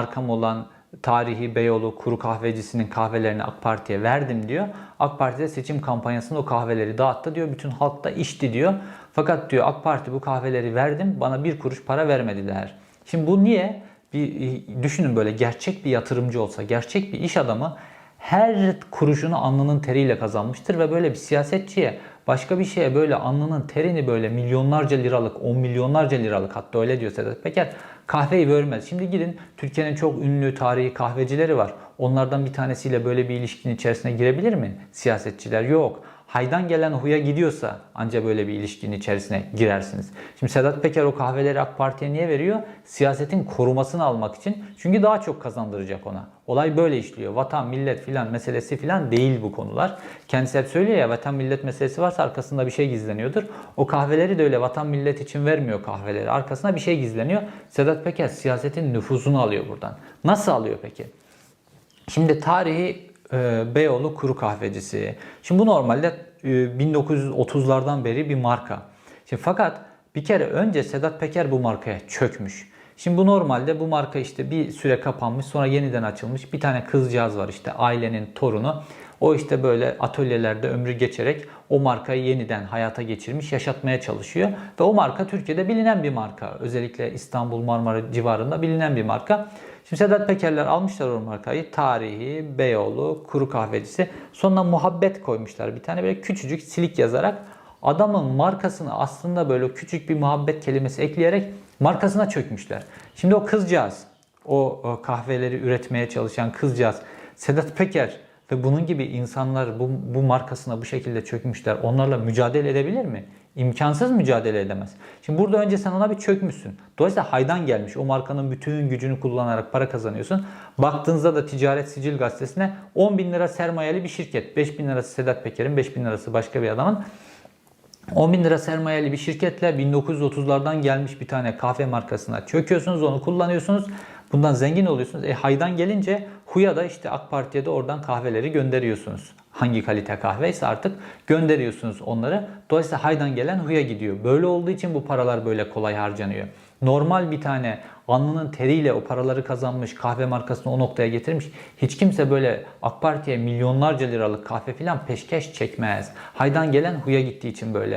markam olan tarihi Beyoğlu Kuru Kahvecisi'nin kahvelerini AK Parti'ye verdim diyor. AK Parti de seçim kampanyasında o kahveleri dağıttı diyor. Bütün halk da içti diyor. Fakat diyor AK Parti bu kahveleri verdim bana bir kuruş para vermediler. Şimdi bu niye? Bir e, düşünün böyle gerçek bir yatırımcı olsa, gerçek bir iş adamı her kuruşunu alnının teriyle kazanmıştır ve böyle bir siyasetçiye başka bir şeye böyle alnının terini böyle milyonlarca liralık, on milyonlarca liralık hatta öyle diyor Sedat Peker kahveyi vermez. Şimdi gidin Türkiye'nin çok ünlü tarihi kahvecileri var. Onlardan bir tanesiyle böyle bir ilişkinin içerisine girebilir mi? Siyasetçiler yok. Haydan gelen huya gidiyorsa ancak böyle bir ilişkinin içerisine girersiniz. Şimdi Sedat Peker o kahveleri AK Parti'ye niye veriyor? Siyasetin korumasını almak için. Çünkü daha çok kazandıracak ona. Olay böyle işliyor. Vatan, millet filan meselesi filan değil bu konular. Kendisi hep söylüyor ya vatan millet meselesi varsa arkasında bir şey gizleniyordur. O kahveleri de öyle vatan millet için vermiyor kahveleri. Arkasında bir şey gizleniyor. Sedat Peker siyasetin nüfuzunu alıyor buradan. Nasıl alıyor peki? Şimdi tarihi e, Beyoğlu Kuru Kahvecisi. Şimdi bu normalde e, 1930'lardan beri bir marka. Şimdi fakat bir kere önce Sedat Peker bu markaya çökmüş. Şimdi bu normalde bu marka işte bir süre kapanmış sonra yeniden açılmış. Bir tane kızcağız var işte ailenin torunu. O işte böyle atölyelerde ömrü geçerek o markayı yeniden hayata geçirmiş, yaşatmaya çalışıyor. Ve o marka Türkiye'de bilinen bir marka. Özellikle İstanbul, Marmara civarında bilinen bir marka. Şimdi Sedat Pekerler almışlar o markayı. Tarihi, Beyoğlu, Kuru Kahvecisi. Sonuna muhabbet koymuşlar. Bir tane böyle küçücük silik yazarak adamın markasını aslında böyle küçük bir muhabbet kelimesi ekleyerek markasına çökmüşler. Şimdi o kızcağız, o, o kahveleri üretmeye çalışan kızcağız Sedat Peker ve bunun gibi insanlar bu, bu markasına bu şekilde çökmüşler. Onlarla mücadele edebilir mi? İmkansız mücadele edemez. Şimdi burada önce sen ona bir çökmüşsün. Dolayısıyla haydan gelmiş. O markanın bütün gücünü kullanarak para kazanıyorsun. Baktığınızda da Ticaret Sicil Gazetesi'ne 10 bin lira sermayeli bir şirket. 5 bin lirası Sedat Peker'in, 5 bin lirası başka bir adamın. 10 bin lira sermayeli bir şirketle 1930'lardan gelmiş bir tane kahve markasına çöküyorsunuz, onu kullanıyorsunuz. Bundan zengin oluyorsunuz. E haydan gelince huya da işte AK Parti'ye de oradan kahveleri gönderiyorsunuz. Hangi kalite kahve ise artık gönderiyorsunuz onları. Dolayısıyla haydan gelen huya gidiyor. Böyle olduğu için bu paralar böyle kolay harcanıyor. Normal bir tane alnının teriyle o paraları kazanmış kahve markasını o noktaya getirmiş. Hiç kimse böyle AK Parti'ye milyonlarca liralık kahve filan peşkeş çekmez. Haydan gelen huya gittiği için böyle.